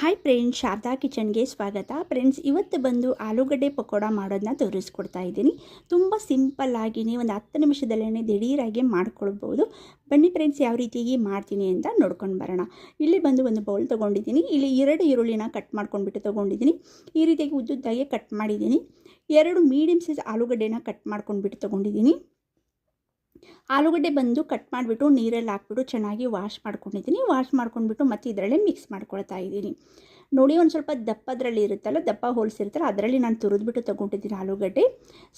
Hi friends Sharada ಕಿಚನ್ಗೆ ಸ್ವಾಗತ. Friends ಇವತ್ತು ಬಂದು ಆಲೂಗಡ್ಡೆ ಪಕೋಡ ಮಾಡೋದನ್ನ ತೋರಿಸ್ಕೊಡ್ತಾ ಇದ್ದೀನಿ. ತುಂಬ ಸಿಂಪಲ್ ಆಗಿನೇ ಒಂದು ಹತ್ತು ನಿಮಿಷದಲ್ಲೇ ದಿಢೀರಾಗಿ ಮಾಡ್ಕೊಳ್ಬೋದು. ಬನ್ನಿ ಫ್ರೆಂಡ್ಸ್ ಯಾವ ರೀತಿಯಾಗಿ ಮಾಡ್ತೀನಿ ಅಂತ ನೋಡ್ಕೊಂಡು ಬರೋಣ. ಇಲ್ಲಿ ಬಂದು ಒಂದು ಬೌಲ್ ತೊಗೊಂಡಿದ್ದೀನಿ. ಇಲ್ಲಿ ಎರಡು ಈರುಳ್ಳಿನ ಕಟ್ ಮಾಡ್ಕೊಂಡ್ಬಿಟ್ಟು ತೊಗೊಂಡಿದ್ದೀನಿ. ಈ ರೀತಿಯಾಗಿ ಉದ್ದುದ್ದಾಗೆ ಕಟ್ ಮಾಡಿದ್ದೀನಿ. ಎರಡು ಮೀಡಿಯಮ್ ಸೈಜ್ ಆಲೂಗಡ್ಡೆನ ಕಟ್ ಮಾಡ್ಕೊಂಡ್ಬಿಟ್ಟು ತೊಗೊಂಡಿದ್ದೀನಿ. ಆಲೂಗಡ್ಡೆ ಬಂದು ಕಟ್ ಮಾಡಿಬಿಟ್ಟು ನೀರಲ್ಲಿ ಹಾಕ್ಬಿಟ್ಟು ಚೆನ್ನಾಗಿ ವಾಶ್ ಮಾಡ್ಕೊಂಡಿದ್ದೀನಿ. ವಾಶ್ ಮಾಡ್ಕೊಂಡ್ಬಿಟ್ಟು ಮತ್ತೆ ಇದರಲ್ಲೇ ಮಿಕ್ಸ್ ಮಾಡ್ಕೊಳ್ತಾ ಇದ್ದೀನಿ. ನೋಡಿ, ಒಂದು ಸ್ವಲ್ಪ ದಪ್ಪದ್ರಲ್ಲಿ ಇರುತ್ತಲ್ಲ, ದಪ್ಪ ಹೋಲ್ಸ್ ಇರುತ್ತಲ್ಲ, ಅದರಲ್ಲಿ ನಾನು ತುರಿದ್ಬಿಟ್ಟು ತೊಗೊಂಡಿದ್ದೀನಿ ಆಲೂಗಡ್ಡೆ.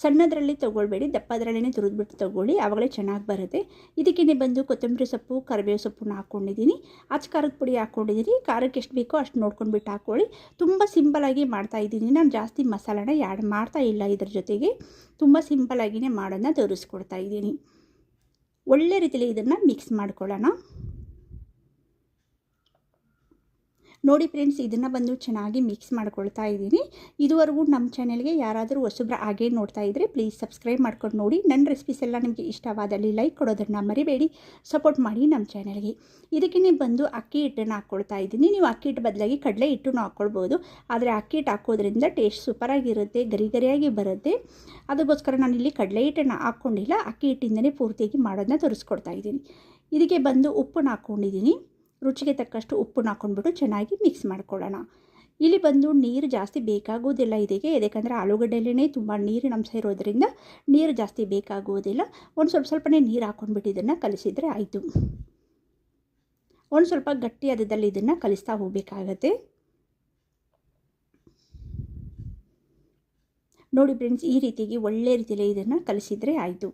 ಸಣ್ಣದರಲ್ಲಿ ತೊಗೊಳ್ಬೇಡಿ ದಪ್ಪದ್ರಲ್ಲೇ ತುರಿದ್ಬಿಟ್ಟು ತೊಗೊಳ್ಳಿ, ಆವಾಗಲೇ ಚೆನ್ನಾಗಿ ಬರುತ್ತೆ. ಇದಕ್ಕೇ ಬಂದು ಕೊತ್ತಂಬರಿ ಸೊಪ್ಪು, ಕರಿಬೇವು ಸೊಪ್ಪನ್ನ ಹಾಕ್ಕೊಂಡಿದ್ದೀನಿ ಅಚ್ಚ ಖಾರದ ಪುಡಿ ಹಾಕ್ಕೊಂಡಿದ್ದೀನಿ ಖಾರಕ್ಕೆ ಎಷ್ಟು ಬೇಕೋ ಅಷ್ಟು ನೋಡ್ಕೊಂಡ್ಬಿಟ್ಟು ಹಾಕ್ಕೊಳ್ಳಿ ತುಂಬ ಸಿಂಪಲಾಗಿ ಮಾಡ್ತಾ ಇದ್ದೀನಿ. ನಾನು ಜಾಸ್ತಿ ಮಸಾಲಾನ ಯಾಡ್ ಮಾಡ್ತಾ ಇಲ್ಲ ಇದ್ರ ಜೊತೆಗೆ. ತುಂಬ ಸಿಂಪಲಾಗಿಯೇ ಮಾಡೋದನ್ನ ತೋರಿಸ್ಕೊಡ್ತಾ ಇದ್ದೀನಿ. ಒಳ್ಳೆ ರೀತಿಯಲ್ಲಿ ಇದನ್ನು ಮಿಕ್ಸ್ ಮಾಡ್ಕೊಳ್ಳೋಣ. ನೋಡಿ ಫ್ರೆಂಡ್ಸ್ ಇದನ್ನು ಬಂದು ಚೆನ್ನಾಗಿ ಮಿಕ್ಸ್ ಮಾಡ್ಕೊಳ್ತಾ ಇದ್ದೀನಿ. ಇದುವರೆಗೂ ನಮ್ಮ ಚಾನಲ್ಗೆ ಯಾರಾದರೂ ಹೊಸಬ್ರ ಹಾಗೆ ನೋಡ್ತಾ ಇದ್ದರೆ ಪ್ಲೀಸ್ ಸಬ್ಸ್ಕ್ರೈಬ್ ಮಾಡ್ಕೊಂಡು ನೋಡಿ. ನನ್ನ ರೆಸಿಪೀಸ್ ಎಲ್ಲ ನಿಮಗೆ ಇಷ್ಟವಾದಲ್ಲಿ ಲೈಕ್ ಕೊಡೋದನ್ನು ಮರಿಬೇಡಿ. ಸಪೋರ್ಟ್ ಮಾಡಿ ನಮ್ಮ ಚಾನೆಲ್ಗೆ ಇದಕ್ಕೆ ಬಂದು ಅಕ್ಕಿ ಹಿಟ್ಟನ್ನು ಹಾಕ್ಕೊಳ್ತಾ ಇದ್ದೀನಿ. ನೀವು ಅಕ್ಕಿ ಹಿಟ್ಟು ಬದಲಾಗಿ ಕಡಲೆ ಹಿಟ್ಟನ್ನು ಹಾಕ್ಕೊಳ್ಬೋದು ಆದರೆ ಅಕ್ಕಿ ಹಿಟ್ಟು ಹಾಕೋದ್ರಿಂದ ಟೇಸ್ಟ್ ಸೂಪರಾಗಿರುತ್ತೆ ಗರಿ ಗರಿಯಾಗಿ ಬರುತ್ತೆ. ಅದಕ್ಕೋಸ್ಕರ ನಾನು ಇಲ್ಲಿ ಕಡಲೆ ಹಿಟ್ಟನ್ನು ಹಾಕ್ಕೊಂಡಿಲ್ಲ ಅಕ್ಕಿ ಹಿಟ್ಟಿಂದನೇ ಪೂರ್ತಿಯಾಗಿ ಮಾಡೋದನ್ನ ತೋರಿಸ್ಕೊಡ್ತಾ ಇದ್ದೀನಿ. ಇದಕ್ಕೆ ಬಂದು ಉಪ್ಪನ್ನು ಹಾಕ್ಕೊಂಡಿದ್ದೀನಿ ರುಚಿಗೆ ತಕ್ಕಷ್ಟು ಉಪ್ಪನ್ನು ಹಾಕ್ಕೊಂಡ್ಬಿಟ್ಟು ಚೆನ್ನಾಗಿ ಮಿಕ್ಸ್ ಮಾಡ್ಕೊಳ್ಳೋಣ. ಇಲ್ಲಿ ಬಂದು ನೀರು ಜಾಸ್ತಿ ಬೇಕಾಗೋದಿಲ್ಲ ಇದಕ್ಕೆ, ಯಾಕಂದರೆ ಆಲೂಗಡ್ಡೆಯಲ್ಲೇ ತುಂಬ ನೀರಿನ ಅಂಶ ಇರೋದ್ರಿಂದ ನೀರು ಜಾಸ್ತಿ ಬೇಕಾಗುವುದಿಲ್ಲ ಒಂದು ಸ್ವಲ್ಪ ಸ್ವಲ್ಪನೇ ನೀರು ಹಾಕ್ಕೊಂಡ್ಬಿಟ್ಟು ಇದನ್ನು ಕಲಿಸಿದರೆ ಆಯಿತು. ಒಂದು ಸ್ವಲ್ಪ ಗಟ್ಟಿಯಾದದಲ್ಲಿ ಇದನ್ನು ಕಲಿಸ್ತಾ ಹೋಗಬೇಕಾಗತ್ತೆ. ನೋಡಿ ಫ್ರೆಂಡ್ಸ್ ಈ ರೀತಿಗೆ ಒಳ್ಳೆ ರೀತಿಯಲ್ಲಿ ಇದನ್ನು ಕಲಿಸಿದರೆ ಆಯಿತು.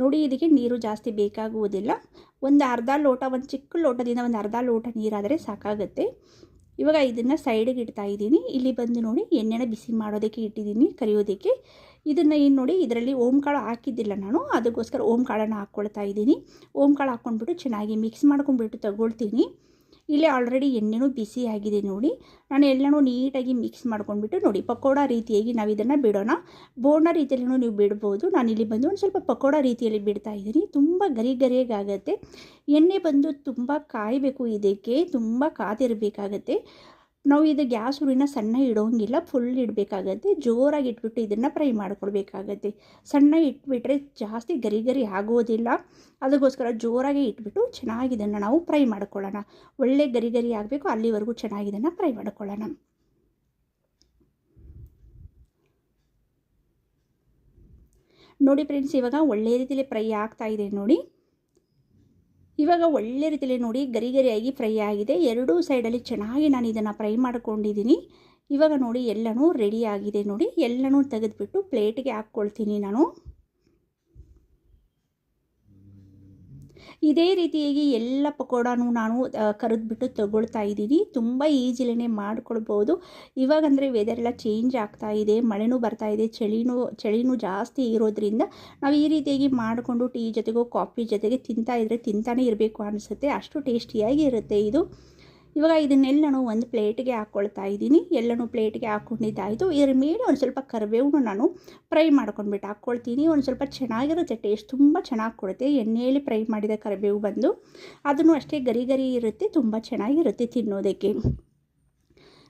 ನೋಡಿ, ಇದಕ್ಕೆ ನೀರು ಜಾಸ್ತಿ ಬೇಕಾಗುವುದಿಲ್ಲ. ಒಂದು ಅರ್ಧ ಲೋಟ, ಒಂದು ಚಿಕ್ಕ ಲೋಟದಿಂದ ಒಂದು ಅರ್ಧ ಲೋಟ ನೀರಾದರೆ ಸಾಕಾಗುತ್ತೆ. ಇವಾಗ ಇದನ್ನು ಸೈಡಿಗೆ ಇಡ್ತಾ ಇದ್ದೀನಿ. ಇಲ್ಲಿ ಬಂದು ನೋಡಿ, ಎಣ್ಣೆನ ಬಿಸಿ ಮಾಡೋದಕ್ಕೆ ಇಟ್ಟಿದ್ದೀನಿ, ಕರಿಯೋದಕ್ಕೆ. ಇದನ್ನು ಏನು ನೋಡಿ, ಇದರಲ್ಲಿ ಓಂಕಾಳು ಹಾಕಿದ್ದಿಲ್ಲ ನಾನು, ಅದಕ್ಕೋಸ್ಕರ ಓಂಕಾಳನ್ನು ಹಾಕ್ಕೊಳ್ತಾ ಇದ್ದೀನಿ. ಓಂಕಾಳು ಹಾಕ್ಕೊಂಡ್ಬಿಟ್ಟು ಚೆನ್ನಾಗಿ ಮಿಕ್ಸ್ ಮಾಡ್ಕೊಂಡ್ಬಿಟ್ಟು ತಗೊಳ್ತೀನಿ. ಇಲ್ಲಿ ಆಲ್ರೆಡಿ ಎಣ್ಣೆನೂ ಬಿಸಿ ಆಗಿದೆ ನೋಡಿ. ನಾನು ಎಲ್ಲನೂ ನೀಟಾಗಿ ಮಿಕ್ಸ್ ಮಾಡ್ಕೊಂಡ್ಬಿಟ್ಟು ನೋಡಿ, ಪಕೋಡ ರೀತಿಯಾಗಿ ನಾವು ಇದನ್ನು ಬಿಡೋಣ. ಬೋರ್ನ ರೀತಿಯಲ್ಲೂ ನೀವು ಬಿಡ್ಬೋದು. ನಾನಿಲ್ಲಿ ಬಂದು ಒಂದು ಸ್ವಲ್ಪ ಪಕೋಡ ರೀತಿಯಲ್ಲಿ ಬಿಡ್ತಾ ಇದ್ದೀನಿ. ತುಂಬ ಗರಿ ಗರಿಯಾಗುತ್ತೆ ಎಣ್ಣೆ ಬಂದು ತುಂಬ ಕಾಯಬೇಕು ಇದಕ್ಕೆ, ತುಂಬ ಕಾದಿರಬೇಕಾಗತ್ತೆ. ನಾವು ಇದು ಗ್ಯಾಸ್ ಉರಿನ ಸಣ್ಣ ಇಡೋಂಗಿಲ್ಲ ಫುಲ್ ಇಡಬೇಕಾಗತ್ತೆ. ಜೋರಾಗಿ ಇಟ್ಬಿಟ್ಟು ಇದನ್ನು ಫ್ರೈ ಮಾಡ್ಕೊಳ್ಬೇಕಾಗತ್ತೆ. ಸಣ್ಣ ಇಟ್ಬಿಟ್ರೆ ಜಾಸ್ತಿ ಗರಿ ಗರಿ ಆಗೋದಿಲ್ಲ. ಅದಕ್ಕೋಸ್ಕರ ಜೋರಾಗಿ ಇಟ್ಬಿಟ್ಟು ಚೆನ್ನಾಗಿ ಇದನ್ನು ನಾವು ಫ್ರೈ ಮಾಡ್ಕೊಳ್ಳೋಣ. ಒಳ್ಳೆ ಗರಿ ಗರಿ ಆಗಬೇಕು, ಅಲ್ಲಿವರೆಗೂ ಚೆನ್ನಾಗಿ ಇದನ್ನು ಫ್ರೈ ಮಾಡ್ಕೊಳ್ಳೋಣ. ನೋಡಿ ಫ್ರೆಂಡ್ಸ್ ಇವಾಗ ಒಳ್ಳೆ ರೀತಿಯಲ್ಲಿ ಫ್ರೈ ಆಗ್ತಾ ಇದೆ ನೋಡಿ. ಇವಾಗ ಒಳ್ಳೆ ರೀತಿಯಲ್ಲಿ ನೋಡಿ ಗರಿ ಗರಿಯಾಗಿ ಫ್ರೈ ಆಗಿದೆ. ಎರಡೂ ಸೈಡಲ್ಲಿ ಚೆನ್ನಾಗಿ ನಾನು ಇದನ್ನು ಫ್ರೈ ಮಾಡ್ಕೊಂಡಿದ್ದೀನಿ. ಇವಾಗ ನೋಡಿ ಎಲ್ಲನೂ ರೆಡಿ ಆಗಿದೆ ನೋಡಿ. ಎಲ್ಲನೂ ತೆಗೆದುಬಿಟ್ಟು ಪ್ಲೇಟ್ಗೆ ಹಾಕ್ಕೊಳ್ತೀನಿ ನಾನು. ಇದೇ ರೀತಿಯಾಗಿ ಎಲ್ಲ ಪಕೋಡಾನು ನಾನು ಕರೆದ್ಬಿಟ್ಟು ತಗೊಳ್ತಾ ಇದ್ದೀನಿ. ತುಂಬ ಈಜಿಲೇ ಮಾಡ್ಕೊಳ್ಬೋದು. ಇವಾಗಂದರೆ ವೆದರ್ ಎಲ್ಲ ಚೇಂಜ್ ಆಗ್ತಾ ಇದೆ, ಮಳೆನೂ ಬರ್ತಾ ಇದೆ, ಚಳಿನೂ ಚಳಿನೂ ಜಾಸ್ತಿ ಇರೋದ್ರಿಂದ ನಾವು ಈ ರೀತಿಯಾಗಿ ಮಾಡಿಕೊಂಡು ಟೀ ಜೊತೆಗೂ, ಕಾಫಿ ಜೊತೆಗೆ ತಿಂತಾ ಇದ್ದರೆ ತಿಂತಾನೇ ಇರಬೇಕು ಅನಿಸುತ್ತೆ. ಅಷ್ಟು ಟೇಸ್ಟಿಯಾಗಿ ಇರುತ್ತೆ ಇದು. ಇವಾಗ ಇದನ್ನೆಲ್ಲ ನಾನು ಒಂದು ಪ್ಲೇಟ್ಗೆ ಹಾಕ್ಕೊಳ್ತಾ ಇದ್ದೀನಿ. ಎಲ್ಲನೂ ಪ್ಲೇಟ್ಗೆ ಹಾಕ್ಕೊಂಡಿದ್ದಾಯಿತು ಇದ್ರ ಮೇಲೆ ಒಂದು ಸ್ವಲ್ಪ ಕರಿಬೇವು ನಾನು ಫ್ರೈ ಮಾಡ್ಕೊಂಡ್ಬಿಟ್ಟು ಹಾಕ್ಕೊಳ್ತೀನಿ ಒಂದು ಸ್ವಲ್ಪ ಚೆನ್ನಾಗಿರುತ್ತೆ, ಟೇಸ್ಟ್ ತುಂಬ ಚೆನ್ನಾಗಿ ಕೊಡುತ್ತೆ. ಎಣ್ಣೆಯಲ್ಲಿ ಫ್ರೈ ಮಾಡಿದ ಕರಿಬೇವು ಬಂದು ಅದನ್ನು ಅಷ್ಟೇ ಗರಿ ಗರಿ ಇರುತ್ತೆ, ತುಂಬ ಚೆನ್ನಾಗಿರುತ್ತೆ ತಿನ್ನೋದಕ್ಕೆ.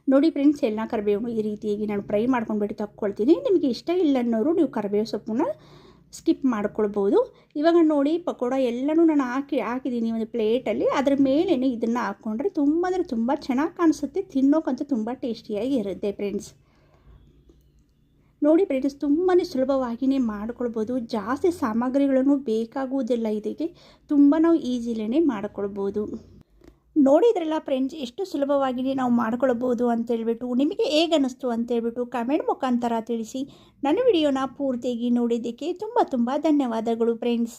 ನೋಡಿ ಫ್ರೆಂಡ್ಸ್, ಎಲ್ಲ ಕರಿಬೇವು ಈ ರೀತಿಯಾಗಿ ನಾನು ಫ್ರೈ ಮಾಡ್ಕೊಂಡ್ಬಿಟ್ಟು ತಕ್ಕೊಳ್ತೀನಿ. ನಿಮಗೆ ಇಷ್ಟ ಇಲ್ಲ ಅನ್ನೋರು ನೀವು ಕರಿಬೇವು ಸೊಪ್ಪನ್ನ ಸ್ಕಿಪ್ ಮಾಡ್ಕೊಳ್ಬೋದು. ಇವಾಗ ನೋಡಿ ಪಕೋಡ ಎಲ್ಲನೂ ನಾನು ಹಾಕಿ, ಹಾಕಿದ್ದೀನಿ ಒಂದು ಪ್ಲೇಟಲ್ಲಿ. ಅದ್ರ ಮೇಲೇ ಇದನ್ನು ಹಾಕ್ಕೊಂಡ್ರೆ ತುಂಬ ಅಂದರೆ ತುಂಬ ಚೆನ್ನಾಗಿ ಕಾಣಿಸುತ್ತೆ. ತಿನ್ನೋಕ್ಕಂತೂ ತುಂಬ ಟೇಸ್ಟಿಯಾಗಿ ಇರುತ್ತೆ ಫ್ರೆಂಡ್ಸ್. ನೋಡಿ ಫ್ರೆಂಡ್ಸ್ ತುಂಬಾ ಸುಲಭವಾಗಿಯೇ ಮಾಡ್ಕೊಳ್ಬೋದು. ಜಾಸ್ತಿ ಸಾಮಗ್ರಿಗಳನ್ನು ಬೇಕಾಗುವುದಿಲ್ಲ ಇದಕ್ಕೆ. ತುಂಬ ನಾವು ಈಸಿಲೇ ಮಾಡ್ಕೊಳ್ಬೋದು. ನೋಡಿದ್ರಲ್ಲ ಫ್ರೆಂಡ್ಸ್ ಎಷ್ಟು ಸುಲಭವಾಗಿ ನಾವು ಮಾಡ್ಕೊಳ್ಬೋದು ಅಂತೇಳ್ಬಿಟ್ಟು ನಿಮಗೆ ಹೇಗೆ ಅನ್ನಿಸ್ತು ಅಂತೇಳ್ಬಿಟ್ಟು ಕಮೆಂಟ್ ಮುಖಾಂತರ ತಿಳಿಸಿ. ನನ್ನ ವಿಡಿಯೋನ ಪೂರ್ತಿಯಾಗಿ ನೋಡಿದ್ದಕ್ಕೆ ತುಂಬ ತುಂಬ ಧನ್ಯವಾದಗಳು ಫ್ರೆಂಡ್ಸ್